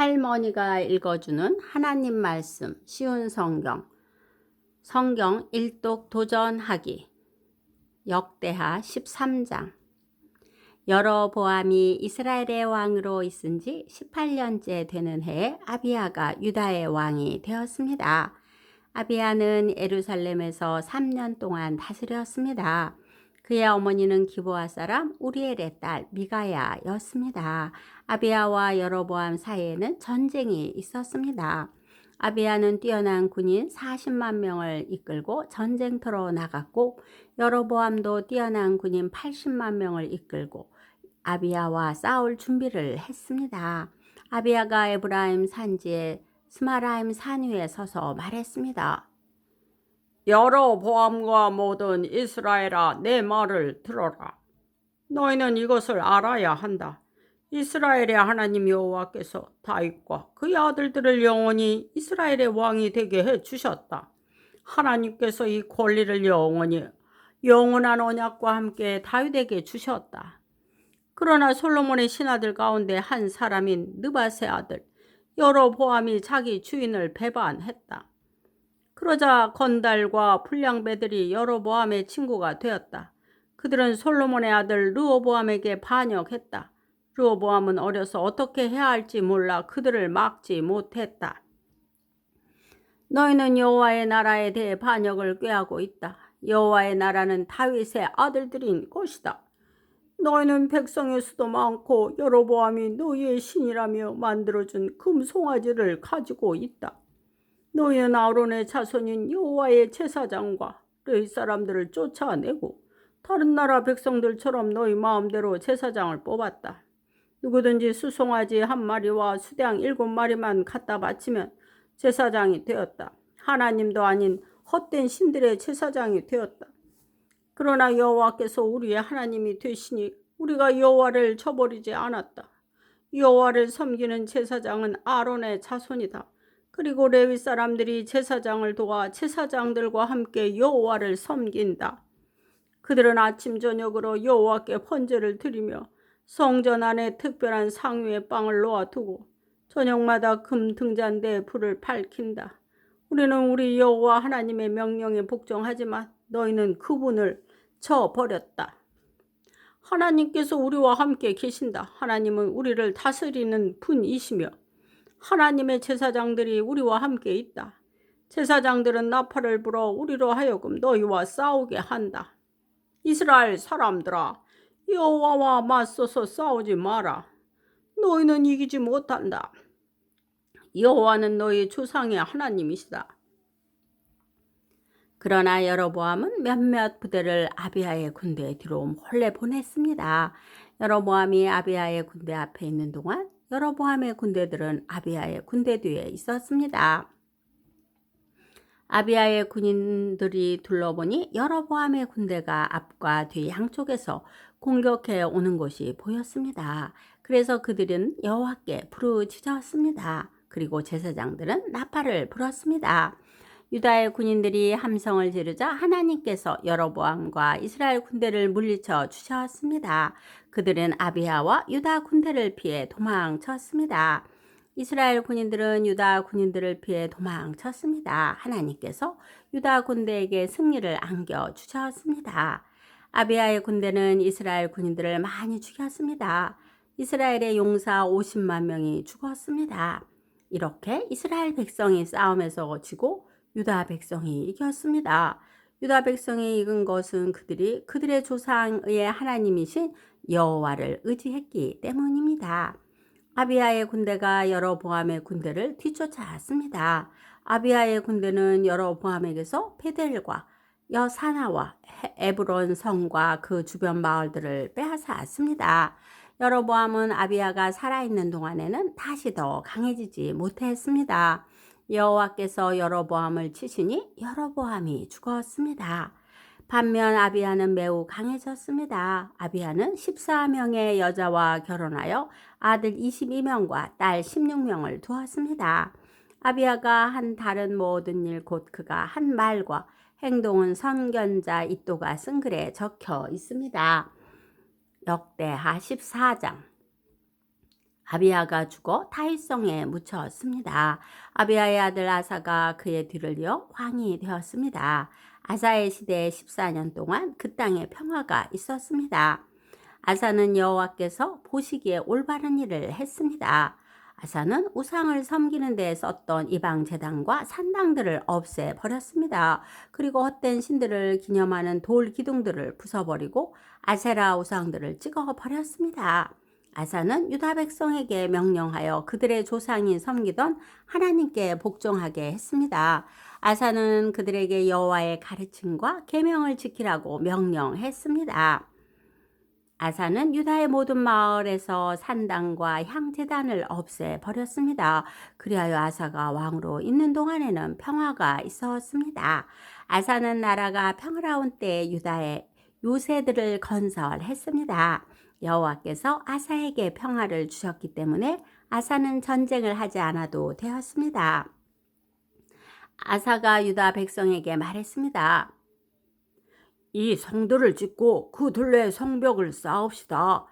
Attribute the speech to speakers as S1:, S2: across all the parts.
S1: 할머니가 읽어주는 하나님 말씀 쉬운 성경 성경 일독 도전하기 역대하 13장 여러보암이 이스라엘의 왕으로 있은 지 18년째 되는 해에 아비아가 유다의 왕이 되었습니다. 아비아는 예루살렘에서 3년 동안 다스렸습니다. 그의 어머니는 기보아 사람 우리엘의 딸 미가야였습니다. 아비아와 여로보암 사이에는 전쟁이 있었습니다. 아비아는 뛰어난 군인 40만 명을 이끌고 전쟁터로 나갔고 여로보암도 뛰어난 군인 80만 명을 이끌고 아비아와 싸울 준비를 했습니다. 아비아가 에브라임 산지에 스마라임 산 위에 서서 말했습니다.
S2: 여로보암과 모든 이스라엘아 내 말을 들어라. 너희는 이것을 알아야 한다. 이스라엘의 하나님 여호와께서 다윗과 그의 아들들을 영원히 이스라엘의 왕이 되게 해 주셨다. 하나님께서 이 권리를 영원히 영원한 언약과 함께 다윗에게 주셨다. 그러나 솔로몬의 신하들 가운데 한 사람인 느바세 아들 여로보암이 자기 주인을 배반했다. 그러자 건달과 불량배들이 여로보암의 친구가 되었다. 그들은 솔로몬의 아들 르호보암에게 반역했다. 르호보암은 어려서 어떻게 해야 할지 몰라 그들을 막지 못했다. 너희는 여호와의 나라에 대해 반역을 꾀하고 있다. 여호와의 나라는 다윗의 아들들인 것이다. 너희는 백성의 수도 많고 여로보암이 너희의 신이라며 만들어준 금송아지를 가지고 있다. 너희는 아론의 자손인 여호와의 제사장과 너희 사람들을 쫓아내고 다른 나라 백성들처럼 너희 마음대로 제사장을 뽑았다. 누구든지 수송아지 한 마리와 수량 일곱 마리만 갖다 바치면 제사장이 되었다. 하나님도 아닌 헛된 신들의 제사장이 되었다. 그러나 여호와께서 우리의 하나님이 되시니 우리가 여호와를 저버리지 않았다. 여호와를 섬기는 제사장은 아론의 자손이다. 그리고 레위 사람들이 제사장을 도와 제사장들과 함께 여호와를 섬긴다. 그들은 아침 저녁으로 여호와께 번제를 드리며 성전 안에 특별한 상위에 빵을 놓아두고 저녁마다 금 등잔대에 불을 밝힌다. 우리는 우리 여호와 하나님의 명령에 복종하지만 너희는 그분을 쳐버렸다. 하나님께서 우리와 함께 계신다. 하나님은 우리를 다스리는 분이시며 하나님의 제사장들이 우리와 함께 있다. 제사장들은 나팔을 불어 우리로 하여금 너희와 싸우게 한다. 이스라엘 사람들아, 여호와와 맞서서 싸우지 마라. 너희는 이기지 못한다. 여호와는 너희 조상의 하나님이시다.
S1: 그러나 여로보암은 몇몇 부대를 아비아의 군대 뒤로 몰래 보냈습니다. 여로보암이 아비아의 군대 앞에 있는 동안 여로보암의 군대들은 아비아의 군대 뒤에 있었습니다. 아비아의 군인들이 둘러보니 여로보암의 군대가 앞과 뒤 양쪽에서 공격해 오는 것이 보였습니다. 그래서 그들은 여호와께 부르짖었습니다. 그리고 제사장들은 나팔을 불었습니다. 유다의 군인들이 함성을 지르자 하나님께서 여로보암과 이스라엘 군대를 물리쳐 주셨습니다. 그들은 아비아와 유다 군대를 피해 도망쳤습니다. 이스라엘 군인들은 유다 군인들을 피해 도망쳤습니다. 하나님께서 유다 군대에게 승리를 안겨 주셨습니다. 아비아의 군대는 이스라엘 군인들을 많이 죽였습니다. 이스라엘의 용사 50만 명이 죽었습니다. 이렇게 이스라엘 백성이 싸움에서 지고 유다 백성이 이겼습니다. 유다 백성이 이긴 것은 그들이 그들의 조상의 하나님이신 여호와를 의지했기 때문입니다. 아비아의 군대가 여로보암의 군대를 뒤쫓아왔습니다. 아비아의 군대는 여로보암에게서 베델과 여사나와 에브론 성과 그 주변 마을들을 빼앗아 왔습니다. 여로보암은 아비아가 살아있는 동안에는 다시 더 강해지지 못했습니다. 여호와께서 여로보암을 치시니 여로보암이 죽었습니다. 반면 아비아는 매우 강해졌습니다. 아비아는 14명의 여자와 결혼하여 아들 22명과 딸 16명을 두었습니다. 아비아가 한 다른 모든 일 곧 그가 한 말과 행동은 선견자 이또가 쓴 글에 적혀 있습니다. 역대하 14장 아비아가 죽어 다윗성에 묻혔습니다. 아비아의 아들 아사가 그의 뒤를 이어 왕이 되었습니다. 아사의 시대 14년 동안 그 땅에 평화가 있었습니다. 아사는 여호와께서 보시기에 올바른 일을 했습니다. 아사는 우상을 섬기는 데 썼던 이방 제단과 산당들을 없애 버렸습니다. 그리고 헛된 신들을 기념하는 돌 기둥들을 부숴버리고 아세라 우상들을 찍어 버렸습니다. 아사는 유다 백성에게 명령하여 그들의 조상이 섬기던 하나님께 복종하게 했습니다. 아사는 그들에게 여호와의 가르침과 계명을 지키라고 명령했습니다. 아사는 유다의 모든 마을에서 산당과 향제단을 없애 버렸습니다. 그리하여 아사가 왕으로 있는 동안에는 평화가 있었습니다. 아사는 나라가 평화로운 때에 유다의 요새들을 건설했습니다. 여호와께서 아사에게 평화를 주셨기 때문에 아사는 전쟁을 하지 않아도 되었습니다. 아사가 유다 백성에게 말했습니다. 이 성들을 짓고 그 둘레 성벽을 쌓읍시다.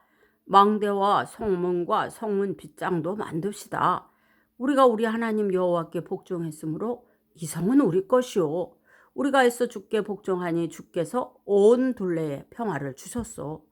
S1: 망대와 성문과 성문 빗장도 만듭시다. 우리가 우리 하나님 여호와께 복종했으므로 이 성은 우리 것이요. 우리가 애써 주께 복종하니 주께서 온 둘레에 평화를 주셨소.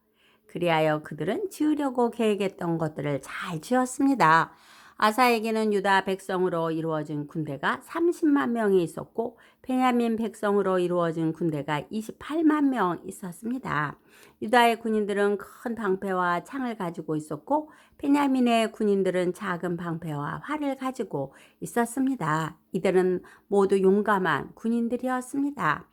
S1: 그리하여 그들은 지으려고 계획했던 것들을 잘 지었습니다. 아사에게는 유다 백성으로 이루어진 군대가 30만 명이 있었고 베냐민 백성으로 이루어진 군대가 28만 명 있었습니다. 유다의 군인들은 큰 방패와 창을 가지고 있었고 베냐민의 군인들은 작은 방패와 활을 가지고 있었습니다. 이들은 모두 용감한 군인들이었습니다.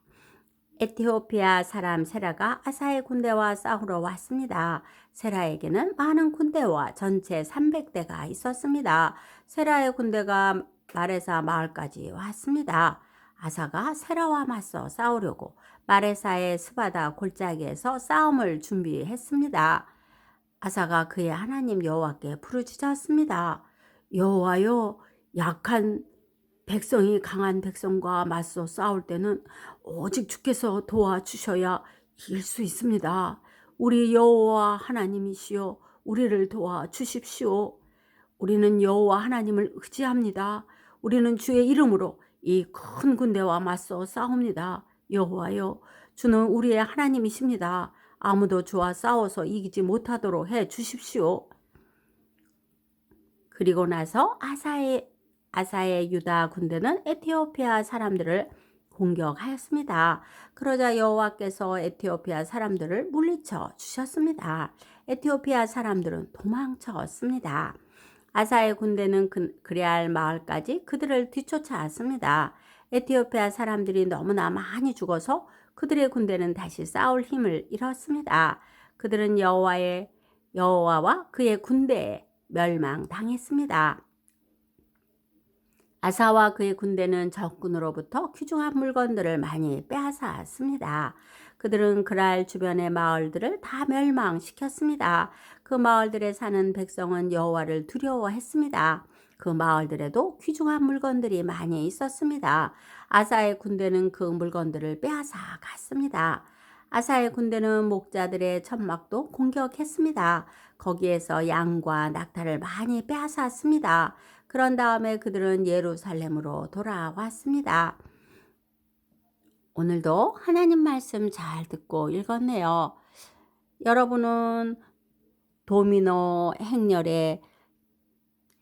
S1: 에티오피아 사람 세라가 아사의 군대와 싸우러 왔습니다. 세라에게는 많은 군대와 전체 300대가 있었습니다. 세라의 군대가 마레사 마을까지 왔습니다. 아사가 세라와 맞서 싸우려고 마레사의 스바다 골짜기에서 싸움을 준비했습니다. 아사가 그의 하나님 여호와께 부르짖었습니다. 여호와여 약한 백성이 강한 백성과 맞서 싸울 때는 오직 주께서 도와주셔야 이길 수 있습니다. 우리 여호와 하나님이시여 우리를 도와주십시오. 우리는 여호와 하나님을 의지합니다. 우리는 주의 이름으로 이 큰 군대와 맞서 싸웁니다. 여호와여 주는 우리의 하나님이십니다. 아무도 주와 싸워서 이기지 못하도록 해 주십시오. 그리고 나서 아사의 아사의 유다 군대는 에티오피아 사람들을 공격하였습니다. 그러자 여호와께서 에티오피아 사람들을 물리쳐 주셨습니다. 에티오피아 사람들은 도망쳤습니다. 아사의 군대는 그, 그레알 마을까지 그들을 뒤쫓아왔습니다. 에티오피아 사람들이 너무나 많이 죽어서 그들의 군대는 다시 싸울 힘을 잃었습니다. 그들은 여호와의 여호와와 그의 군대에 멸망당했습니다. 아사와 그의 군대는 적군으로부터 귀중한 물건들을 많이 빼앗았습니다. 그들은 그랄 주변의 마을들을 다 멸망시켰습니다. 그 마을들에 사는 백성은 여호와를 두려워했습니다. 그 마을들에도 귀중한 물건들이 많이 있었습니다. 아사의 군대는 그 물건들을 빼앗아 갔습니다. 아사의 군대는 목자들의 천막도 공격했습니다. 거기에서 양과 낙타를 많이 빼앗았습니다. 그런 다음에 그들은 예루살렘으로 돌아왔습니다. 오늘도 하나님 말씀 잘 듣고 읽었네요. 여러분은 도미노 행렬의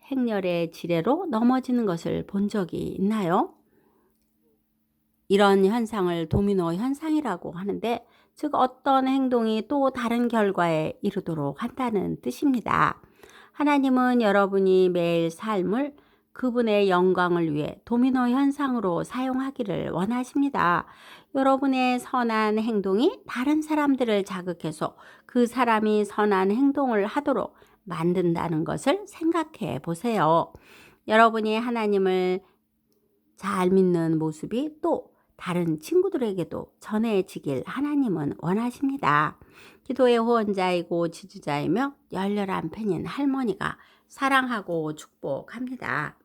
S1: 행렬의 지뢰로 넘어지는 것을 본 적이 있나요? 이런 현상을 도미노 현상이라고 하는데 즉 어떤 행동이 또 다른 결과에 이르도록 한다는 뜻입니다. 하나님은 여러분이 매일 삶을 그분의 영광을 위해 도미노 현상으로 사용하기를 원하십니다. 여러분의 선한 행동이 다른 사람들을 자극해서 그 사람이 선한 행동을 하도록 만든다는 것을 생각해 보세요. 여러분이 하나님을 잘 믿는 모습이 또 다른 친구들에게도 전해지길 하나님은 원하십니다. 기도의 후원자이고 지주자이며 열렬한 팬인 할머니가 사랑하고 축복합니다.